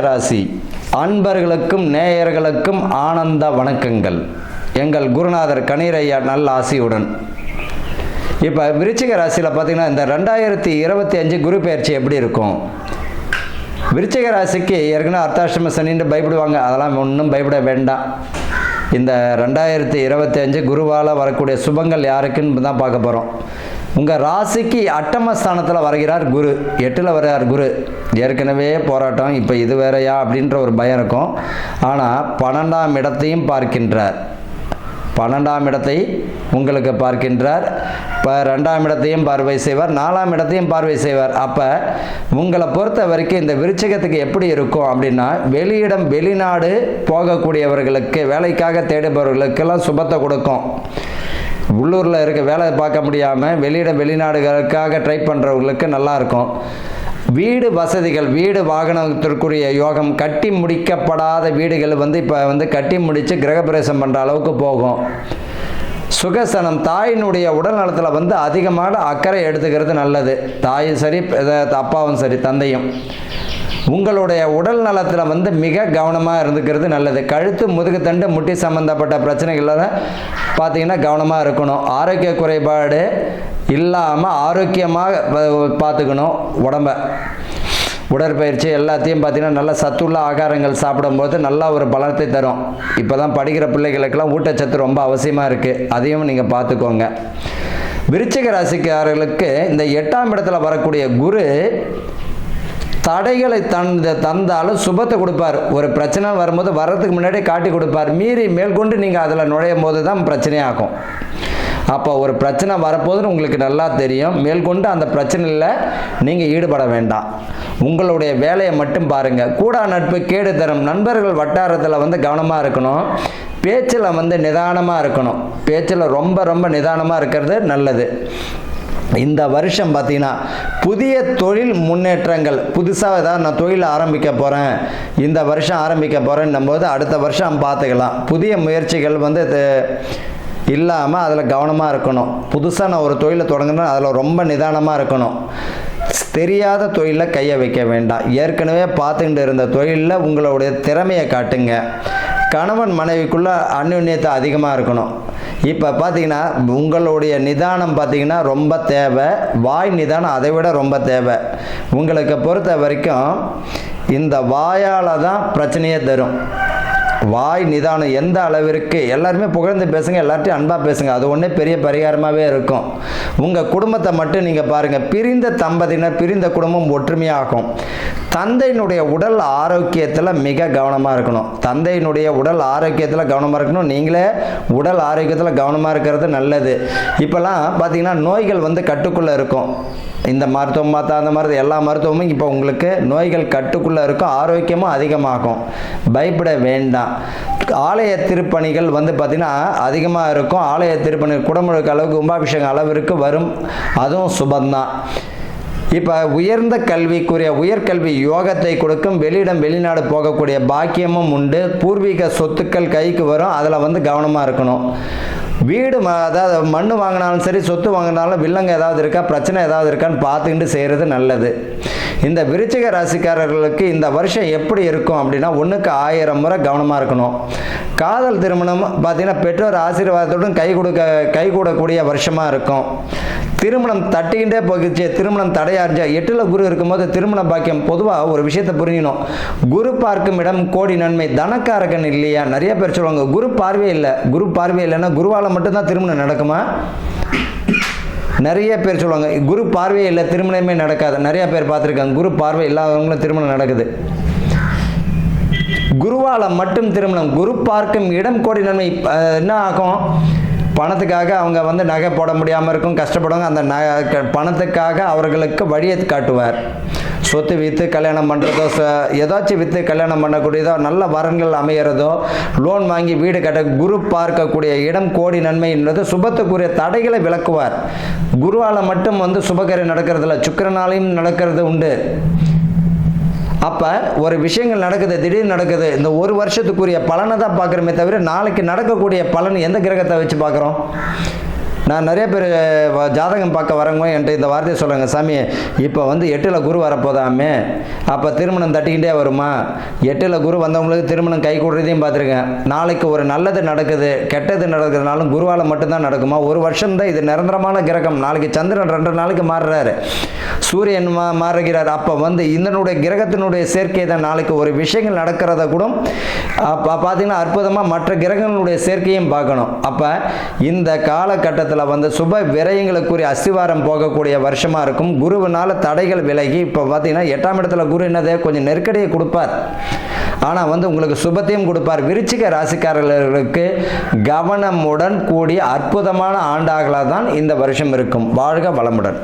மேஷராசி அன்பர்களுக்கும் நேயர்களுக்கும் ஆனந்த வணக்கங்கள். எங்கள் குருநாதர் கணீரையா நல்ல ஆசியுடன். இப்போ விருச்சிக ராசியில் பார்த்தீங்கன்னா இந்த ரெண்டாயிரத்தி இருபத்தி அஞ்சு குரு பயிற்சி எப்படி இருக்கும்? விருச்சிக ராசிக்கு ஏற்கனவே அர்த்தாஷ்டம சனின்னு பயப்படுவாங்க. அதெல்லாம் ஒன்றும் பயப்பட வேண்டாம். இந்த ரெண்டாயிரத்தி இருபத்தி அஞ்சு குருவால் வரக்கூடிய சுபங்கள் யாருக்குன்னு தான் பார்க்க போகிறோம் உங்கள் ராசிக்கு அட்டம ஸ்தானத்தில் வருகிறார் குரு. எட்டில் வர்றார் குரு. ஏற்கனவே போராட்டம் இப்போ இது வேறையா அப்படின்ற ஒரு பயம் இருக்கும். ஆனால் பன்னெண்டாம் இடத்தையும் பார்க்கின்றார். பன்னெண்டாம் இடத்தை உங்களுக்கு பார்க்கின்றார். இப்போ ரெண்டாம் இடத்தையும் பார்வை செய்வார் நாலாம் இடத்தையும் பார்வை செய்வார். அப்போ உங்களை பொறுத்த வரைக்கும் இந்த விருச்சிகத்துக்கு எப்படி இருக்கும் அப்படின்னா வெளியிடம் வெளிநாடு போகக்கூடியவர்களுக்கு வேலைக்காக தேடுபவர்களுக்கெல்லாம் சுபத்தை கொடுக்கும். உள்ளூரில் இருக்க வேலை பார்க்க முடியாமல் வெளியிட வெளிநாடுகளுக்காக ட்ரை பண்ணுறவங்களுக்கு நல்லா இருக்கும் வீடு வசதிகள் வீடு வாகனத்திற்குரிய யோகம் கட்டி முடிக்கப்படாத வீடுகள் வந்து இப்போ வந்து கட்டி முடித்து கிரகப்பிரவேசம் பண்ணுற அளவுக்கு போகும். சுகசனம் தாயினுடைய உடல் நலத்தில் வந்து அதிகமான அக்கறை எடுத்துக்கிறது நல்லது. தாயும் சரி அப்பாவும் சரி தந்தையும். உங்களுடைய உடல் நலத்தில் வந்து மிக கவனமாக இருந்துக்கிறது நல்லது. கழுத்து முதுகுத்தண்டு முட்டி சம்மந்தப்பட்ட பிரச்சனைகளில் பார்த்தீங்கன்னா கவனமாக இருக்கணும். ஆரோக்கிய குறைபாடு இல்லாமல் ஆரோக்கியமாக பார்த்துக்கணும் உடம்ப. உடற்பயிற்சி எல்லாத்தையும் பார்த்தீங்கன்னா நல்ல சத்துள்ள ஆகாரங்கள் சாப்பிடும்போது நல்ல ஒரு பலத்தை தரும். இப்போ தான் படிக்கிற பிள்ளைகளுக்கெல்லாம் ஊட்டச்சத்து ரொம்ப அவசியமாக இருக்குது அதையும் நீங்கள் பார்த்துக்கோங்க விருச்சிக ராசிக்காரர்களுக்கு இந்த எட்டாம் இடத்துல வரக்கூடிய குரு தடைகளை தந்த தந்தாலும் சுபத்தை கொடுப்பார். ஒரு பிரச்சனை வரும்போது வர்றதுக்கு முன்னாடி காட்டி கொடுப்பார். மீறி மேற்கொண்டு நீங்கள் அதில் நுழையும் போது தான் பிரச்சனையாகும் அப்போ ஒரு பிரச்சனை வரப்போதுன்னு உங்களுக்கு நல்லா தெரியும். மேற்கொண்டு அந்த பிரச்சனையில் நீங்கள் ஈடுபட வேண்டாம். உங்களுடைய வேலையை மட்டும் பாருங்கள் கூடா நட்பு கேடு தரும். நண்பர்கள் வட்டாரத்தில் வந்து கவனமாக இருக்கணும். பேச்சில் வந்து நிதானமாக இருக்கணும். பேச்சில் ரொம்ப ரொம்ப நிதானமாக இருக்கிறது நல்லது. இந்த வருஷம் பார்த்தீங்கன்னா புதிய தொழில் முன்னேற்றங்கள். புதுசாக ஏதாவது நான் தொழில் ஆரம்பிக்க போகிறேன் இந்த வருஷம் ஆரம்பிக்க போகிறேன்னும் போது அடுத்த வருஷம் பார்த்துக்கலாம். புதிய முயற்சிகள் வந்து இல்லாமல் அதில் கவனமாக இருக்கணும். புதுசாக நான் ஒரு தொழிலை தொடங்கினா அதில் ரொம்ப நிதானமாக இருக்கணும். தெரியாத தொழிலில் கையை வைக்க வேண்டாம். ஏற்கனவே பார்த்துக்கிட்டு இருந்த தொழிலில் உங்களுடைய திறமையை காட்டுங்க. கணவன் மனைவிக்குள்ளே அந்யுன்யத்தை அதிகமாக இருக்கணும். இப்போ பார்த்தீங்கன்னா உங்களுடைய நிதானம் பார்த்தீங்கன்னா ரொம்ப தேவை. வாய் நிதானம் அதை விட ரொம்ப தேவை. உங்களுக்கு பொறுத்த வரைக்கும் இந்த வாயால் தான் பிரச்சனையே தரும். வாய் நிதானம் எந்த அளவிற்கு எல்லாருமே புகழ்ந்து பேசுங்க எல்லார்ட்டையும் அன்பாக பேசுங்க. அது ஒன்றே பெரிய பரிகாரமாகவே இருக்கும். உங்கள் குடும்பத்தை மட்டும் நீங்கள் பாருங்கள் பிரிந்த தம்பதியினர் பிரிந்த குடும்பம் ஒற்றுமையாகும். தந்தையினுடைய உடல் ஆரோக்கியத்தில் மிக கவனமாக இருக்கணும். தந்தையினுடைய உடல் ஆரோக்கியத்தில் கவனமாக இருக்கணும். நீங்களே உடல் ஆரோக்கியத்தில் கவனமாக இருக்கிறது நல்லது. இப்போல்லாம் பார்த்தீங்கன்னா நோய்கள் வந்து கட்டுக்குள்ளே இருக்கும். இந்த மருத்துவம் பார்த்தா அந்த மருத்துவம் எல்லா மருத்துவமும் இப்போ உங்களுக்கு நோய்கள் கட்டுக்குள்ளே இருக்கும். ஆரோக்கியமும் அதிகமாகும். பயப்பட வேண்டாம். ஆலய திருப்பணிகள் வந்து பார்த்திங்கன்னா அதிகமாக இருக்கும். ஆலய திருப்பணி குடமுழுக்கு அளவுக்கு கும்பாபிஷேகம் அளவிற்கு வரும். அதுவும் சுபந்தான் இப்போ உயர்ந்த கல்விக்குரிய உயர்கல்வி யோகத்தை கொடுக்கும் வெளியிடம் வெளிநாடு போகக்கூடிய பாக்கியமும் உண்டு. பூர்வீக சொத்துக்கள் கைக்கு வரும். அதில் வந்து கவனமாக இருக்கணும். வீடு அதாவது மண் வாங்கினாலும் சரி சொத்து வாங்கினாலும் வில்லங்க ஏதாவது இருக்கா பிரச்சனை ஏதாவது இருக்கான்னு பார்த்துக்கிட்டு செய்கிறது நல்லது. இந்த விருச்சிக ராசிக்காரர்களுக்கு இந்த வருஷம் எப்படி இருக்கும் அப்படின்னா ஒன்றுக்கு ஆயிரம் முறை கவனமாக இருக்கணும். காதல் திருமணம் பார்த்தீங்கன்னா பெற்றோர் ஆசீர்வாதத்துடன் கை கொடுக்க கை கூடக்கூடிய வருஷமாக இருக்கும். திருமணம் தட்டிக்கிட்டே போகிச்சு. திருமணம் தடையார்ஜா எட்டில் குரு இருக்கும்போது திருமண பாக்கியம் பொதுவாக ஒரு விஷயத்தை புரியணும் குரு பார்க்கும் இடம் கோடி நன்மை. தனக்காரகன் இல்லையா? நிறைய பேர் சொல்லுவாங்க குரு பார்வை இல்லை. குரு பார்வை இல்லைன்னா குருவால் மட்டும்தான் திருமணம் நடக்குமா? நிறைய பேர் சொல்லுவாங்க குரு பார்வை இல்லை திருமணமே நடக்காது. நிறைய பேர் பார்த்துருக்காங்க குரு பார்வை இல்லாதவங்களும் திருமணம் நடக்குது. குருவால மட்டும் திருமணம். குரு பார்க்கும் இடம் கோடி நன்மை. என்ன ஆகும்? பணத்துக்காக அவங்க வந்து நகை போட முடியாமல் இருக்கும் கஷ்டப்படுவாங்க. அந்த ந பணத்துக்காக அவர்களுக்கு வழியை காட்டுவார். சொத்து விற்று கல்யாணம் பண்ணுறதோ ஏதாச்சும் விற்று கல்யாணம் பண்ணக்கூடியதோ நல்ல வரன்கள் அமையிறதோ லோன் வாங்கி வீடு கட்ட குரு பார்க்கக்கூடிய இடம் கோடி நன்மை என்பது சுபத்துக்குரிய தடைகளை விளக்குவார். குருவால் மட்டும் வந்து சுபகரை நடக்கிறதில்ல. சுக்கிரனாலையும் நடக்கிறது உண்டு. அப்போ ஒரு விஷயங்கள் நடக்குது திடீர்னு நடக்குது இந்த ஒரு வருஷத்துக்குரிய பலனை தான் பார்க்குறோமே தவிர நாளைக்கு நடக்கக்கூடிய பலன் எந்த கிரகத்தை வச்சு பார்க்குறோம்? நான் நிறைய பேர் ஜாதகம் பார்க்க வரவங்க என்கிட்ட இந்த வார்த்தையை சொல்கிறாங்க சாமி இப்போ வந்து எட்டில் குரு வரப்போதாமே? அப்போ திருமணம் தட்டிக்கிட்டே வருமா? எட்டில் குரு வந்தவங்களுக்கு திருமணம் கை கூடுறதையும் பார்த்துருக்கேன். நாளைக்கு ஒரு நல்லது நடக்குது கெட்டது நடக்கிறதுனாலும் குருவால் மட்டும்தான் நடக்குமா? ஒரு வருஷம் தான் இது நிரந்தரமான கிரகம். நாளைக்கு சந்திரன் ரெண்டு நாளைக்கு மாறுறாரு. சூரியன் மா மாறுகிறார். அப்போ வந்து இதனுடைய கிரகத்தினுடைய சேர்க்கை தான் நாளைக்கு ஒரு விஷயங்கள் நடக்கிறத கூட அப்போ பார்த்தீங்கன்னா அற்புதமாக மற்ற கிரகங்களுடைய சேர்க்கையும் பார்க்கணும். அப்போ இந்த காலகட்டத்தில் வந்து சுப விரயங்களுக்குரிய அஸ்திவாரம் போகக்கூடிய வருஷமாக இருக்கும். குருவினால் தடைகள் விலகி இப்போ பார்த்தீங்கன்னா எட்டாம் இடத்துல குரு என்னது? கொஞ்சம் நெருக்கடியை கொடுப்பார். ஆனால் வந்து உங்களுக்கு சுபத்தையும் கொடுப்பார். விருச்சிக ராசிக்காரர்களுக்கு கவனமுடன் கூடிய அற்புதமான ஆண்டாகலாக தான் இந்த வருஷம் இருக்கும். வாழ்க வளமுடன்.